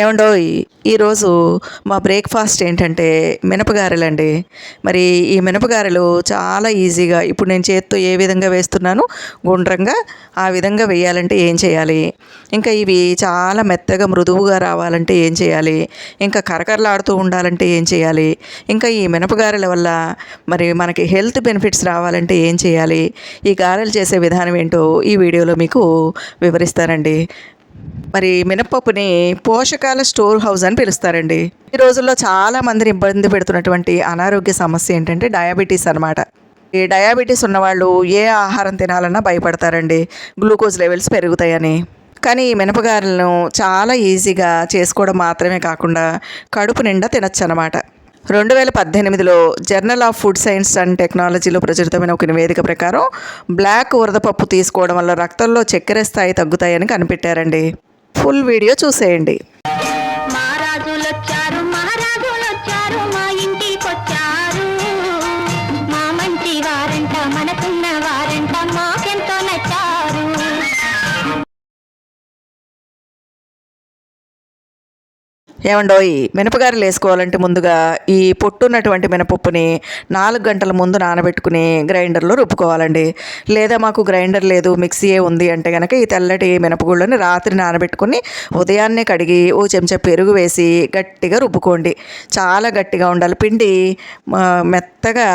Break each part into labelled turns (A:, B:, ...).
A: ఏమండో ఈరోజు మా బ్రేక్ఫాస్ట్ ఏంటంటే మినపగారెలండి. మరి ఈ మినపగారెలు చాలా ఈజీగా ఇప్పుడు నేను చేత్తో ఏ విధంగా వేస్తున్నాను గుండ్రంగా ఆ విధంగా వేయాలంటే ఏం చేయాలి? ఇంకా ఇవి చాలా మెత్తగా మృదువుగా రావాలంటే ఏం చేయాలి? ఇంకా కరకరలాడుతూ ఉండాలంటే ఏం చేయాలి? ఇంకా ఈ మినపగారెల వల్ల మరి మనకి హెల్త్ బెనిఫిట్స్ రావాలంటే ఏం చేయాలి? ఈ గారెలు చేసే విధానం ఏంటో ఈ వీడియోలో మీకు వివరిస్తానండి. మరి మినపప్పుని పోషకాల స్టోర్ హౌస్ అని పిలుస్తారండి. ఈ రోజుల్లో చాలా మందిని ఇబ్బంది పెడుతున్నటువంటి అనారోగ్య సమస్య ఏంటంటే డయాబెటీస్ అనమాట ఈ డయాబెటీస్ ఉన్నవాళ్ళు ఏ ఆహారం తినాలన్నా భయపడతారండి. గ్లూకోజ్ లెవెల్స్ పెరుగుతాయని. కానీ ఈ మినపగారలను చాలా ఈజీగా చేసుకోవడం మాత్రమే కాకుండా కడుపు నిండా తినచ్చు అనమాట రెండు వేల పద్దెనిమిదిలో journal of food science and టెక్నాలజీలో ప్రచురితమైన ఒక నివేదిక ప్రకారం బ్లాక్ ఉరదపప్పు తీసుకోవడం వల్ల రక్తంలో చక్కెర స్థాయి తగ్గుతాయని కనిపెట్టారండి. ఫుల్ వీడియో చూసేయండి.
B: ఏమండో
A: ఈ మినపగారెలు వేసుకోవాలంటే ముందుగా ఈ పొట్టున్నటువంటి మినపప్పుని నాలుగు గంటల ముందు నానబెట్టుకుని గ్రైండర్లో రుబ్బుకోవాలండి. లేదా మాకు గ్రైండర్ లేదు మిక్సీయే ఉంది అంటే కనుక ఈ తెల్లటి మినపగుళ్ళని రాత్రి నానబెట్టుకుని ఉదయాన్నే కడిగి ఓ చెంచా పెరుగు వేసి గట్టిగా రుబ్బుకోండి. చాలా గట్టిగా ఉండాలి. పిండి మెత్తగా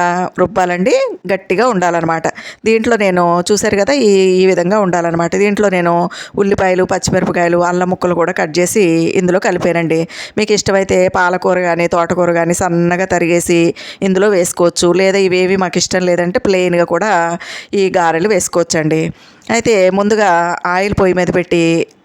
A: రుబ్బాలండి. గట్టిగా ఉండాలన్నమాట. దీంట్లో నేను చూశారు కదా ఈ ఈ విధంగా ఉండాలన్నమాట. దీంట్లో నేను ఉల్లిపాయలు పచ్చిమిరపకాయలు అల్లం ముక్కలు కూడా కట్ చేసి ఇందులో కలిపానండి. మీకు ఇష్టమైతే పాలకూర కానీ తోటకూర కానీ సన్నగా తరిగేసి ఇందులో వేసుకోవచ్చు. లేదా ఇవేవి మాకు ఇష్టం లేదంటే ప్లెయిన్గా కూడా ఈ గారెలు వేసుకోవచ్చండి. అయితే ముందుగా ఆయిల్ పొయ్యి మీద పెట్టి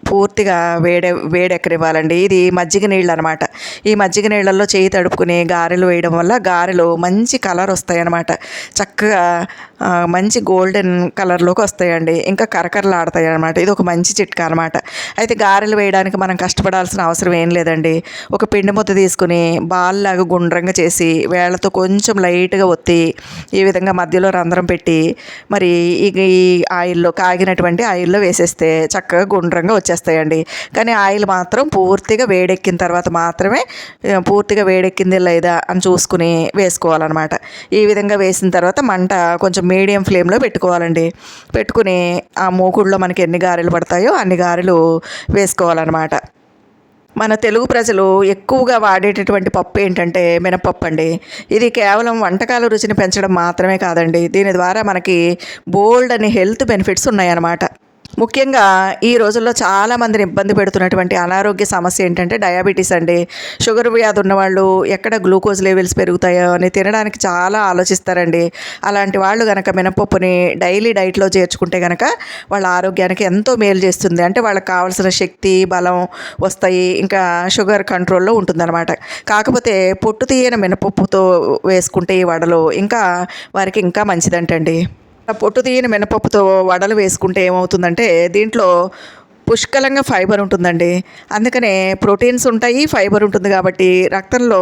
A: పూర్తిగా వేడే వేడెక్కనివ్వాలండి. ఇది మజ్జిగ నీళ్ళు అనమాట ఈ మజ్జిగ నీళ్ళల్లో చేయి తడుపుకుని గారెలు వేయడం వల్ల గారెలు మంచి కలర్ వస్తాయి అనమాట చక్కగా మంచి గోల్డెన్ కలర్లోకి వస్తాయండి. ఇంకా కరకరలాడతాయి అనమాట ఇది ఒక మంచి చిట్కా అనమాట. అయితే గారెలు వేయడానికి మనం కష్టపడాల్సిన అవసరం ఏం లేదండి. ఒక పిండి ముద్ద తీసుకుని బాల్లాగా గుండ్రంగా చేసి వేళ్ళతో కొంచెం లైట్గా ఒత్తి ఈ విధంగా మధ్యలో రంధ్రం పెట్టి మరి ఈ ఈ ఆయిల్లో కాగినటువంటి ఆయిల్లో వేసేస్తే చక్కగా గుండ్రంగా వచ్చేస్తాయండి. కానీ ఆయిల్ మాత్రం పూర్తిగా వేడెక్కిన తర్వాత మాత్రమే పూర్తిగా వేడెక్కింది లేదా అని చూసుకుని వేసుకోవాలన్నమాట. ఈ విధంగా వేసిన తర్వాత మంట కొంచెం మీడియం ఫ్లేమ్లో పెట్టుకోవాలండి. పెట్టుకుని ఆ మూకుడులో మనకి ఎన్ని గారెలు పడతాయో అన్ని గారెలు వేసుకోవాలన్నమాట. మన తెలుగు ప్రజలు ఎక్కువగా వాడేటటువంటి పప్పు ఏంటంటే మినపప్పు అండి. ఇది కేవలం వంటకాల రుచిని పెంచడం మాత్రమే కాదండి. దీని ద్వారా మనకి బోల్డ్ అని హెల్త్ బెనిఫిట్స్ ఉన్నాయన్నమాట. ముఖ్యంగా ఈ రోజుల్లో చాలా మందిని ఇబ్బంది పెడుతున్నటువంటి అనారోగ్య సమస్య ఏంటంటే డయాబెటీస్ అండి. షుగర్ వ్యాధి ఉన్నవాళ్ళు ఎక్కడ గ్లూకోజ్ లెవెల్స్ పెరుగుతాయో అని తినడానికి చాలా ఆలోచిస్తారండి. అలాంటి వాళ్ళు కనుక మినపప్పుని డైలీ డైట్లో చేర్చుకుంటే కనుక వాళ్ళ ఆరోగ్యానికి ఎంతో మేలు చేస్తుంది. అంటే వాళ్ళకి కావాల్సిన శక్తి బలం వస్తాయి. ఇంకా షుగర్ కంట్రోల్లో ఉంటుందన్నమాట. కాకపోతే పొట్టు తీయని మినపప్పుతో వేసుకుంటే ఈ వడలు ఇంకా వారికి ఇంకా మంచిదంటండి. పొట్టు తీయని మినపప్పుతో వడలు వేసుకుంటే ఏమవుతుందంటే దీంట్లో పుష్కలంగా ఫైబర్ ఉంటుందండి. అందుకనే ప్రోటీన్స్ ఉంటాయి ఫైబర్ ఉంటుంది కాబట్టి రక్తంలో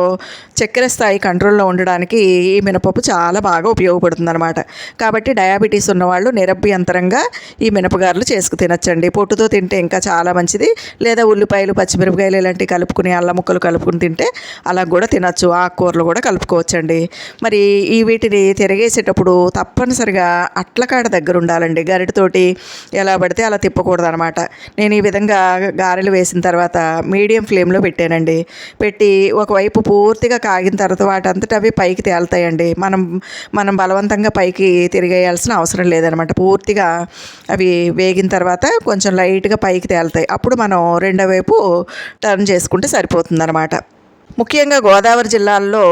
A: చక్కెర స్థాయి కంట్రోల్లో ఉండడానికి ఈ మినపప్పు చాలా బాగా ఉపయోగపడుతుంది అనమాట కాబట్టి డయాబెటీస్ ఉన్నవాళ్ళు నిరభ్యంతరంగా ఈ మినపగారులు చేసుకు తినచ్చండి. పొట్టుతో తింటే ఇంకా చాలా మంచిది. లేదా ఉల్లిపాయలు పచ్చిమిరపకాయలు ఇలాంటివి కలుపుకుని అల్ల ముక్కలు కలుపుకుని తింటే అలా కూడా తినచ్చు. ఆకుకూరలు కూడా కలుపుకోవచ్చండి. మరి ఈ వీటిని తిరగేసేటప్పుడు తప్పనిసరిగా అట్లకాడ దగ్గర ఉండాలండి. గరిటతోటి ఎలా పడితే అలా తిప్పకూడదు అనమాట నేను ఈ విధంగా గారెలు వేసిన తర్వాత మీడియం ఫ్లేమ్లో పెట్టానండి. పెట్టి ఒకవైపు పూర్తిగా కాగిన తర్వాత వాటంతటా అవి పైకి తేలుతాయండి. మనం మనం బలవంతంగా పైకి తిరిగేయాల్సిన అవసరం లేదనమాట. పూర్తిగా అవి వేగిన తర్వాత కొంచెం లైట్గా పైకి తేలుతాయి. అప్పుడు మనం రెండో వైపు టర్న్ చేసుకుంటే సరిపోతుందన్నమాట ముఖ్యంగా గోదావరి జిల్లాల్లో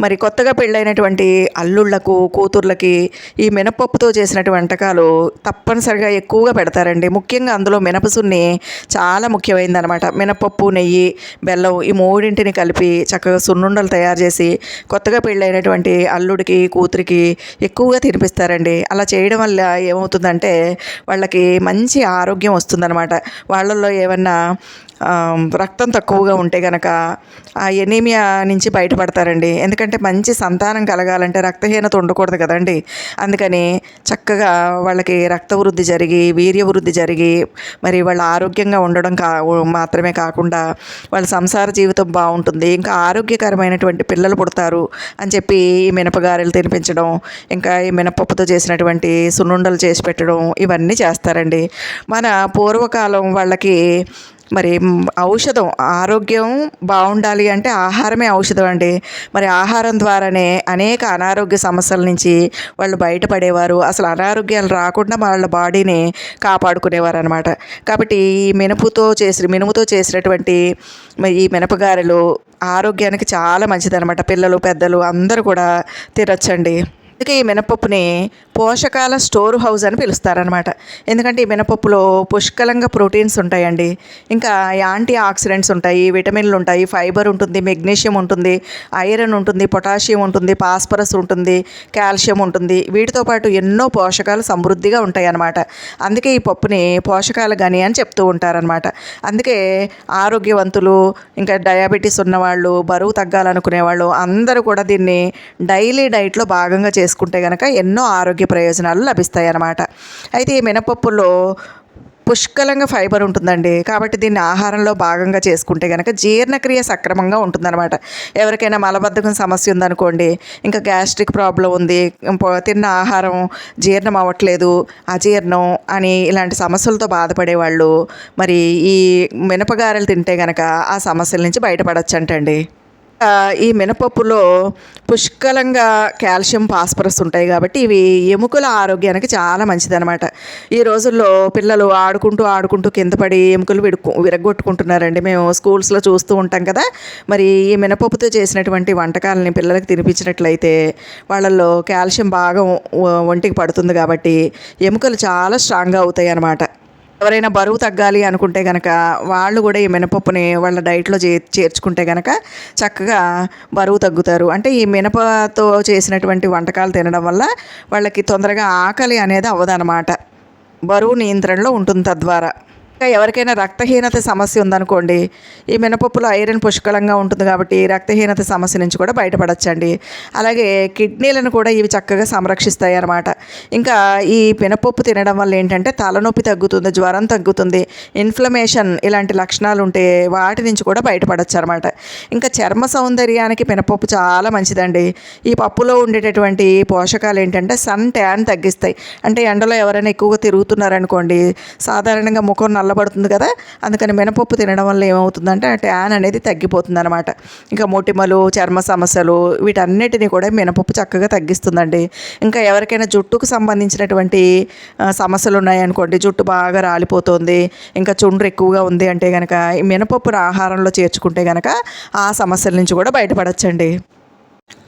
A: మరి కొత్తగా పెళ్ళైనటువంటి అల్లుళ్ళకు కూతుర్లకి ఈ మినపప్పుతో చేసినటువంటి వంటకాలు తప్పనిసరిగా ఎక్కువగా పెడతారండి. ముఖ్యంగా అందులో మినపసున్ని చాలా ముఖ్యమైనదనమాట మినపప్పు నెయ్యి బెల్లం ఈ మూడింటిని కలిపి చక్కగా సున్నుండలు తయారు చేసి కొత్తగా పెళ్ళైనటువంటి అల్లుడికి కూతురికి ఎక్కువగా తినిపిస్తారండి. అలా చేయడం వల్ల ఏమవుతుందంటే వాళ్ళకి మంచి ఆరోగ్యం వస్తుందన్నమాట. వాళ్ళల్లో ఏమన్నా రక్తం తక్కువగా ఉంటే గనక ఆ ఎనీమియా నుంచి బయటపడతారండి. ఎందుకంటే మంచి సంతానం కలగాలంటే రక్తహీనత ఉండకూడదు కదండి. అందుకని చక్కగా వాళ్ళకి రక్త వృద్ధి జరిగి వీర్య వృద్ధి జరిగి మరి వాళ్ళ ఆరోగ్యంగా ఉండడం కా మాత్రమే కాకుండా వాళ్ళ సంసార జీవితం బాగుంటుంది. ఇంకా ఆరోగ్యకరమైనటువంటి పిల్లలు పుడతారు అని చెప్పి ఈ మినపగారెలు తినిపించడం ఇంకా ఈ మినపప్పుతో చేసినటువంటి సున్నుండలు చేసి పెట్టడం ఇవన్నీ చేస్తారండి. మన పూర్వకాలం వాళ్ళకి మరి ఔషధం ఆరోగ్యం బాగుండాలి అంటే ఆహారమే ఔషధం అండి. మరి ఆహారం ద్వారానే అనేక అనారోగ్య సమస్యల నుంచి వాళ్ళు బయటపడేవారు. అసలు అనారోగ్యాలు రాకుండా వాళ్ళ బాడీని కాపాడుకునేవారు అనమాట కాబట్టి ఈ మినుపుతో చేసిన మినుముతో చేసినటువంటి ఈ మినపగారెలు ఆరోగ్యానికి చాలా మంచిదనమాట పిల్లలు పెద్దలు అందరూ కూడా తినొచ్చండి. అందుకే ఈ మినపప్పుని పోషకాల స్టోర్ హౌస్ అని పిలుస్తారనమాట ఎందుకంటే ఈ మినపప్పులో పుష్కలంగా ప్రోటీన్స్ ఉంటాయండి. ఇంకా యాంటీ ఆక్సిడెంట్స్ ఉంటాయి విటమిన్లు ఉంటాయి ఫైబర్ ఉంటుంది మెగ్నీషియం ఉంటుంది ఐరన్ ఉంటుంది పొటాషియం ఉంటుంది పాస్పరస్ ఉంటుంది కాల్షియం ఉంటుంది. వీటితో పాటు ఎన్నో పోషకాలు సమృద్ధిగా ఉంటాయి అన్నమాట అందుకే ఈ పప్పుని పోషకాల గని అని చెప్తూ ఉంటారనమాట అందుకే ఆరోగ్యవంతులు ఇంకా డయాబెటీస్ ఉన్నవాళ్ళు బరువు తగ్గాలనుకునే వాళ్ళు అందరూ కూడా దీన్ని డైలీ డైట్లో భాగంగా చేసుకుంటే కనుక ఎన్నో ఆరోగ్య ప్రయోజనాలు లభిస్తాయి అన్నమాట అయితే ఈ మినపప్పులో పుష్కలంగా ఫైబర్ ఉంటుందండి. కాబట్టి దీన్ని ఆహారంలో భాగంగా చేసుకుంటే కనుక జీర్ణక్రియ సక్రమంగా ఉంటుందన్నమాట. ఎవరికైనా మలబద్ధకం సమస్య ఉందనుకోండి ఇంకా గ్యాస్ట్రిక్ ప్రాబ్లం ఉంది తిన్న ఆహారం జీర్ణం అవ్వట్లేదు అజీర్ణం అని ఇలాంటి సమస్యలతో బాధపడే వాళ్ళు మరి ఈ మినపగారెలు తింటే కనుక ఆ సమస్యల నుంచి బయటపడచ్చు అంటండి ఈ మినపప్పులో పుష్కలంగా కాల్షియం ఫాస్ఫరస్ ఉంటాయి కాబట్టి ఇవి ఎముకల ఆరోగ్యానికి చాలా మంచిదన్నమాట. ఈ రోజుల్లో పిల్లలు ఆడుకుంటూ ఆడుకుంటూ కింద పడి ఎముకలు విడుకు విరగొట్టుకుంటున్నారండి మేము స్కూల్స్లో చూస్తూ ఉంటాం కదా. మరి ఈ మినపప్పుతో చేసినటువంటి వంటకాలని పిల్లలకు తినిపించినట్లయితే వాళ్ళల్లో కాల్షియం బాగా ఒంటికి పడుతుంది కాబట్టి ఎముకలు చాలా స్ట్రాంగ్గా అవుతాయి అన్నమాట ఎవరైనా బరువు తగ్గాలి అనుకుంటే కనుక వాళ్ళు కూడా ఈ మినపప్పుని వాళ్ళ డైట్లో చే చేర్చుకుంటే కనుక చక్కగా బరువు తగ్గుతారు. అంటే ఈ మినపతో చేసినటువంటి వంటకాలు తినడం వల్ల వాళ్ళకి తొందరగా ఆకలి అనేది అవ్వదన్నమాట. బరువు నియంత్రణలో ఉంటుంది తద్వారా. ఎవరికైనా రక్తహీనత సమస్య ఉందనుకోండి ఈ మినపప్పులో ఐరన్ పుష్కలంగా ఉంటుంది కాబట్టి రక్తహీనత సమస్య నుంచి కూడా బయటపడచ్చండి. అలాగే కిడ్నీలను కూడా ఇవి చక్కగా సంరక్షిస్తాయి అన్నమాట. ఇంకా ఈ మినపప్పు తినడం వల్ల ఏంటంటే తలనొప్పి తగ్గుతుంది జ్వరం తగ్గుతుంది ఇన్ఫ్లమేషన్ ఇలాంటి లక్షణాలు ఉంటే వాటి నుంచి కూడా బయటపడచ్చు అనమాట ఇంకా చర్మ సౌందర్యానికి మినపప్పు చాలా మంచిదండి. ఈ పప్పులో ఉండేటటువంటి పోషకాలు ఏంటంటే సన్ ట్యాన్ తగ్గిస్తాయి. అంటే ఎండలో ఎవరైనా ఎక్కువగా తిరుగుతున్నారనుకోండి సాధారణంగా ముఖం నల్ల చల్లబడుతుంది కదా అందుకని మినపప్పు తినడం వల్ల ఏమవుతుందంటే ట్యాన్ అనేది తగ్గిపోతుంది అనమాట ఇంకా మొటిమలు చర్మ సమస్యలు వీటన్నిటిని కూడా మినపప్పు చక్కగా తగ్గిస్తుందండి. ఇంకా ఎవరికైనా జుట్టుకు సంబంధించినటువంటి సమస్యలు ఉన్నాయనుకోండి జుట్టు బాగా రాలిపోతుంది ఇంకా చుండ్రు ఎక్కువగా ఉంది అంటే కనుక ఈ మినపప్పును ఆహారంలో చేర్చుకుంటే కనుక ఆ సమస్యల నుంచి కూడా బయటపడచ్చండి.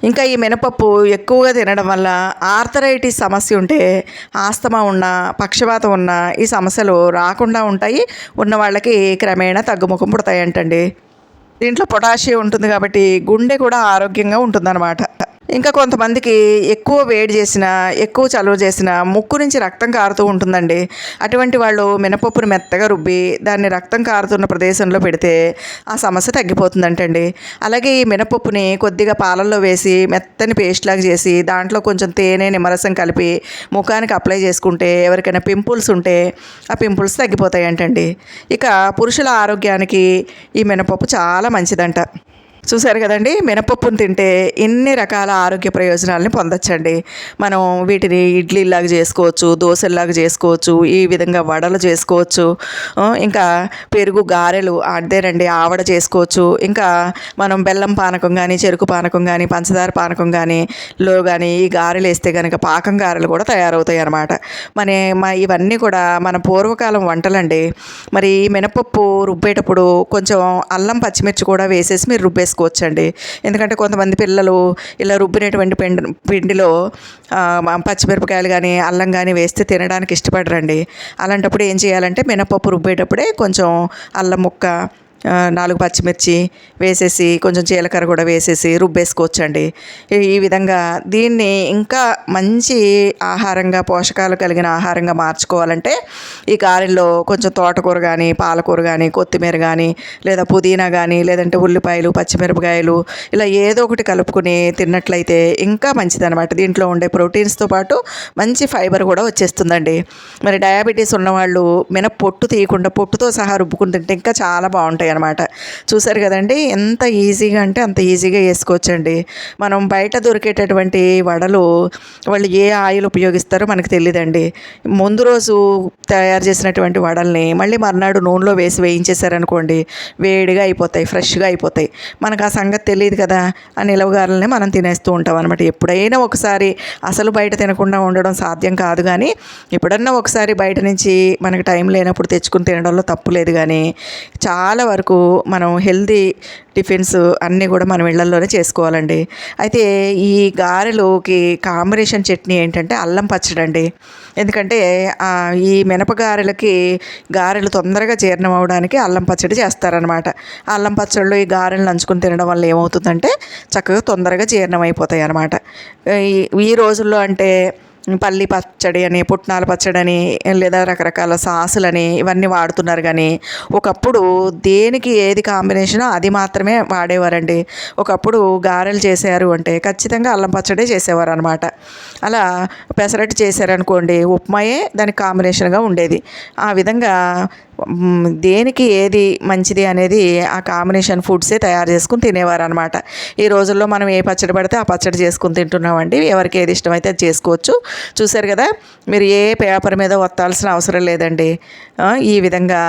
A: ఇంకా ఈ మినపప్పు ఎక్కువగా తినడం వల్ల ఆర్థరైటిస్ సమస్య ఉంటే ఆస్తమా ఉన్న పక్షపాతం ఉన్న ఈ సమస్యలు రాకుండా ఉంటాయి. ఉన్న వాళ్ళకి క్రమేణా తగ్గుముఖం పుడతాయంటండి. దీంట్లో పొటాషియం ఉంటుంది కాబట్టి గుండె కూడా ఆరోగ్యంగా ఉంటుందన్నమాట. ఇంకా కొంతమందికి ఎక్కువ వేడి చేసిన ఎక్కువ చలువ చేసిన ముక్కు నుంచి రక్తం కారుతూ ఉంటుందండి. అటువంటి వాళ్ళు మినపప్పును మెత్తగా రుబ్బి దాన్ని రక్తం కారుతున్న ప్రదేశంలో పెడితే ఆ సమస్య తగ్గిపోతుందంటండి. అలాగే ఈ మినపప్పుని కొద్దిగా పాలల్లో వేసి మెత్తని పేస్ట్ లాగా చేసి దాంట్లో కొంచెం తేనె నిమ్మరసం కలిపి ముఖానికి అప్లై చేసుకుంటే ఎవరికైనా పింపుల్స్ ఉంటే ఆ పింపుల్స్ తగ్గిపోతాయంటండి. ఇక పురుషుల ఆరోగ్యానికి ఈ మినపప్పు చాలా మంచిదంట. చూశారు కదండి మినపప్పును తింటే ఎన్ని రకాల ఆరోగ్య ప్రయోజనాలని పొందొచ్చండి. మనం వీటిని ఇడ్లీలాగా చేసుకోవచ్చు దోశల్లాగా చేసుకోవచ్చు ఈ విధంగా వడలు చేసుకోవచ్చు ఇంకా పెరుగు గారెలు అదేనండి ఆవడ చేసుకోవచ్చు ఇంకా మనం బెల్లం పానకం కానీ చెరుకు పానకం కానీ పంచదార పానకం కానీ లో కానీ ఈ గారెలు వేస్తే కనుక పాకం గారెలు కూడా తయారవుతాయి అన్నమాట మన మా ఇవన్నీ కూడా మన పూర్వకాలం వంటలండి. మరి ఈ మినపప్పు రుబ్బేటప్పుడు కొంచెం అల్లం పచ్చిమిర్చి కూడా వేసేసి మీరు రుబ్బేసుకోవచ్చండి ఎందుకంటే కొంతమంది పిల్లలు ఇలా రుబ్బినటువంటి పిండి పిండిలో పచ్చిమిరపకాయలు కానీ అల్లం కానీ వేస్తే తినడానికి ఇష్టపడరండి. అలాంటప్పుడు ఏం చేయాలంటే మినపప్పు రుబ్బేటప్పుడే కొంచెం అల్లం ముక్క నాలుగు పచ్చిమిర్చి వేసేసి కొంచెం జీలకర్ర కూడా వేసేసి రుబ్బేసుకోవచ్చండి. ఈ- ఈ విధంగా దీన్ని ఇంకా మంచి ఆహారంగా పోషకాలు కలిగిన ఆహారంగా మార్చుకోవాలంటే ఈ గారెల్లో కొంచెం తోటకూర కానీ పాలకూర కానీ కొత్తిమీర కానీ లేదా పుదీనా కానీ లేదంటే ఉల్లిపాయలు పచ్చిమిరపకాయలు ఇలా ఏదో ఒకటి కలుపుకుని తిన్నట్లయితే ఇంకా మంచిదనమాట దీంట్లో ఉండే ప్రోటీన్స్తో పాటు మంచి ఫైబర్ కూడా వచ్చేస్తుందండి. మరి డయాబెటీస్ ఉన్నవాళ్ళు మినప పొట్టు తీయకుండా పొట్టుతో సహా రుబ్బుకుని తింటే ఇంకా చాలా బాగుంటాయి అన్నమాట. చూసారు కదండి? ఎంత ఈజీగా అంటే అంత ఈజీగా వేసుకోవచ్చండి. మనం బయట దొరికేటటువంటి వడలు వాళ్ళు ఏ ఆయిల్ ఉపయోగిస్తారో మనకు తెలియదండి ముందు రోజు తయారు చేసినటువంటి వడల్ని మళ్ళీ మర్నాడు నూనెలో వేసి వేయించేశారనుకోండి వేడిగా అయిపోతాయి ఫ్రెష్గా అయిపోతాయి. మనకు ఆ సంగతి తెలియదు కదా? ఆ నిలవగారల్ని మనం తినేస్తూ ఉంటాం అనమాట ఎప్పుడైనా ఒకసారి అసలు బయట తినకుండా ఉండడం సాధ్యం కాదు కానీ ఎప్పుడన్నా ఒకసారి బయట నుంచి మనకు టైం లేనప్పుడు తెచ్చుకుని తినడంలో తప్పు లేదు కానీ చాలా వరకు మనం హెల్దీ టిఫిన్స్ అన్నీ కూడా మనం ఇళ్ళలోనే చేసుకోవాలండి. అయితే ఈ గారెలోకి కాంబినేషన్ చట్నీ ఏంటంటే అల్లం పచ్చడి అండి ఎందుకంటే ఈ మినపగారెలకి గారెలు తొందరగా జీర్ణం అవడానికి అల్లం పచ్చడి చేస్తారనమాట అల్లం పచ్చళ్ళు ఈ గారెలు నంచుకుని తినడం వల్ల ఏమవుతుందంటే చక్కగా తొందరగా జీర్ణం అయిపోతాయి అనమాట ఈ- ఈ రోజుల్లో అంటే పల్లి పచ్చడి అని పుట్నాల పచ్చడి అని లేదా రకరకాల సాసులని ఇవన్నీ వాడుతున్నారు కానీ ఒకప్పుడు దేనికి ఏది కాంబినేషనో అది మాత్రమే వాడేవారండి. ఒకప్పుడు గారెలు చేశారు అంటే ఖచ్చితంగా అల్లం పచ్చడే చేసేవారు అనమాట అలా పెసరట్టు చేశారనుకోండి ఉప్మాయే దానికి కాంబినేషన్గా ఉండేది. ఆ విధంగా దేనికి ఏది మంచిది అనేది ఆ కాంబినేషన్ ఫుడ్సే తయారు చేసుకుని తినేవారు అనమాట ఈ రోజుల్లో మనం ఏ పచ్చడి పడితే ఆ పచ్చడి చేసుకుని తింటున్నామండి. ఎవరికి ఏది ఇష్టమైతే అది చేసుకోవచ్చు. చూశారు కదా మీరు ఏ పేపర్ మీద వత్తాల్సిన అవసరం లేదండి. ఈ విధంగా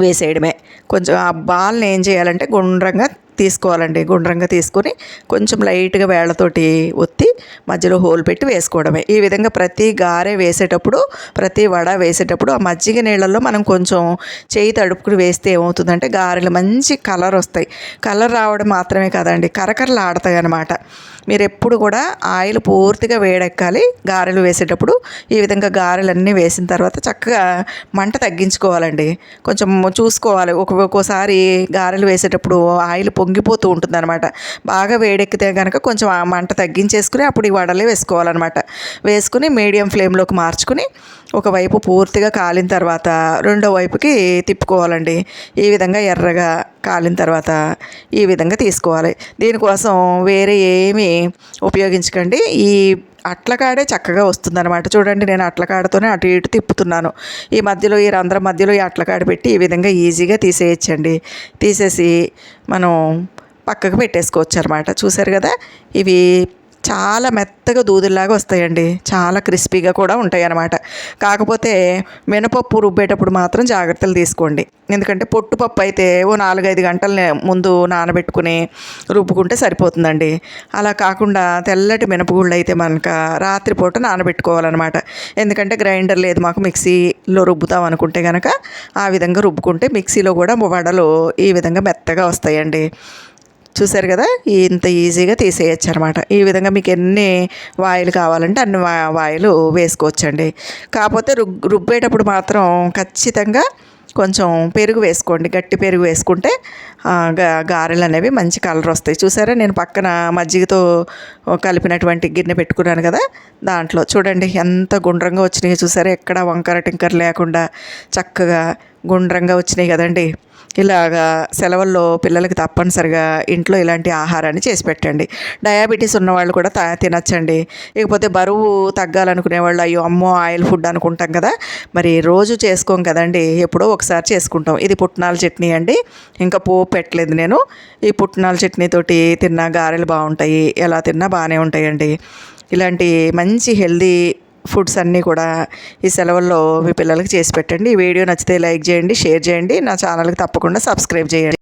A: వేసేయడమే. కొంచెం ఆ బాల్ని ఏం చేయాలంటే గుండ్రంగా తీసుకోవాలండి గుండ్రంగా తీసుకొని కొంచెం లైట్గా వేళ్ళతోటి ఒత్తి మధ్యలో హోల్ పెట్టి వేసుకోవడమే. ఈ విధంగా ప్రతి గారె వేసేటప్పుడు ప్రతి వడ వేసేటప్పుడు ఆ మజ్జిగ నీళ్ళల్లో మనం కొంచెం చేయి తడుపుకుని వేస్తే ఏమవుతుందంటే గారెలు మంచి కలర్ వస్తాయి. కలర్ రావడం మాత్రమే కాదండి కరకరలు ఆడతాయి అన్నమాట మీరు ఎప్పుడు కూడా ఆయిల్ పూర్తిగా వేడెక్కాలి గారెలు వేసేటప్పుడు. ఈ విధంగా గారెలన్నీ వేసిన తర్వాత చక్కగా మంట తగ్గించుకోవాలండి. కొంచెం చూసుకోవాలి ఒక్కొక్కసారి గారెలు వేసేటప్పుడు ఆయిల్ పొంగిపోతూ ఉంటుంది అనమాట బాగా వేడెక్కితే కనుక కొంచెం ఆ మంట తగ్గించేసుకుని అప్పుడు ఈ వడలే వేసుకోవాలన్నమాట. వేసుకుని మీడియం ఫ్లేమ్లోకి మార్చుకుని ఒకవైపు పూర్తిగా కాలిన తర్వాత రెండో వైపుకి తిప్పుకోవాలండి. ఈ విధంగా ఎర్రగా కాలిన తర్వాత ఈ విధంగా తీసుకోవాలి. దీనికోసం వేరే ఏమీ ఉపయోగించకండి. ఈ అట్లకాడే చక్కగా వస్తుందన్నమాట. చూడండి నేను అట్లకాడతోనే అటు ఇటు తిప్పుతున్నాను. ఈ మధ్యలో ఈ రంధ్రం మధ్యలో ఈ అట్లకాడ పెట్టి ఈ విధంగా ఈజీగా తీసేయచ్చండి. తీసేసి మనం పక్కకు పెట్టేసుకోవచ్చు అనమాట చూసారు కదా? ఇవి చాలా మెత్తగా దూదుల్లాగా వస్తాయండి. చాలా క్రిస్పీగా కూడా ఉంటాయి అన్నమాట కాకపోతే మినపప్పు రుబ్బేటప్పుడు మాత్రం జాగ్రత్తలు తీసుకోండి. ఎందుకంటే పొట్టుపప్పు అయితే ఓ నాలుగైదు గంటల ముందు నానబెట్టుకుని రుబ్బుకుంటే సరిపోతుందండి. అలా కాకుండా తెల్లటి మినపగుళ్ళు అయితే మనకు రాత్రిపూట నానబెట్టుకోవాలన్నమాట. ఎందుకంటే గ్రైండర్ లేదు మాకు మిక్సీలో రుబ్బుతాం అనుకుంటే కనుక ఆ విధంగా రుబ్బుకుంటే మిక్సీలో కూడా వడలు ఈ విధంగా మెత్తగా వస్తాయండి. చూసారు కదా? ఇంత ఈజీగా తీసేయచ్చు అనమాట ఈ విధంగా మీకు ఎన్ని వాయిలు కావాలంటే అన్ని వా వాయిలు వేసుకోవచ్చండి. కాకపోతే రుబ్ రుబ్బేటప్పుడు మాత్రం ఖచ్చితంగా కొంచెం పెరుగు వేసుకోండి. గట్టి పెరుగు వేసుకుంటే గారెలు అనేవి మంచి కలర్ వస్తాయి. చూసారా? నేను పక్కన మజ్జిగతో కలిపినటువంటి గిన్నె పెట్టుకున్నాను కదా? దాంట్లో చూడండి ఎంత గుండ్రంగా వచ్చినాయి చూసారా? ఎక్కడ వంకర టింకర లేకుండా చక్కగా గుండ్రంగా వచ్చినాయి కదండి. ఇలాగా సెలవుల్లో పిల్లలకి తప్పనిసరిగా ఇంట్లో ఇలాంటి ఆహారాన్ని చేసి పెట్టండి. డయాబెటీస్ ఉన్నవాళ్ళు కూడా తా తినచ్చండి. ఇకపోతే బరువు తగ్గాలనుకునే వాళ్ళు అయ్యో అమ్మో ఆయిల్ ఫుడ్ అనుకుంటాం కదా. మరి రోజు చేసుకోం కదండి. ఎప్పుడో ఒకసారి చేసుకుంటాం. ఇది పుట్నాల చట్నీ అండి. ఇంకా పోపు పెట్టలేదు నేను. ఈ పుట్నాల చట్నీతోటి తిన్నా గారెలు బాగుంటాయి. ఎలా తిన్నా బాగానే ఉంటాయండి. ఇలాంటి మంచి హెల్దీ ఫుడ్స్ అన్నీ కూడా ఈ సెలవుల్లో మీ పిల్లలకి చేసి పెట్టండి. ఈ వీడియో నచ్చితే లైక్ చేయండి షేర్ చేయండి. నా ఛానల్కి తప్పకుండా సబ్స్క్రైబ్ చేయండి.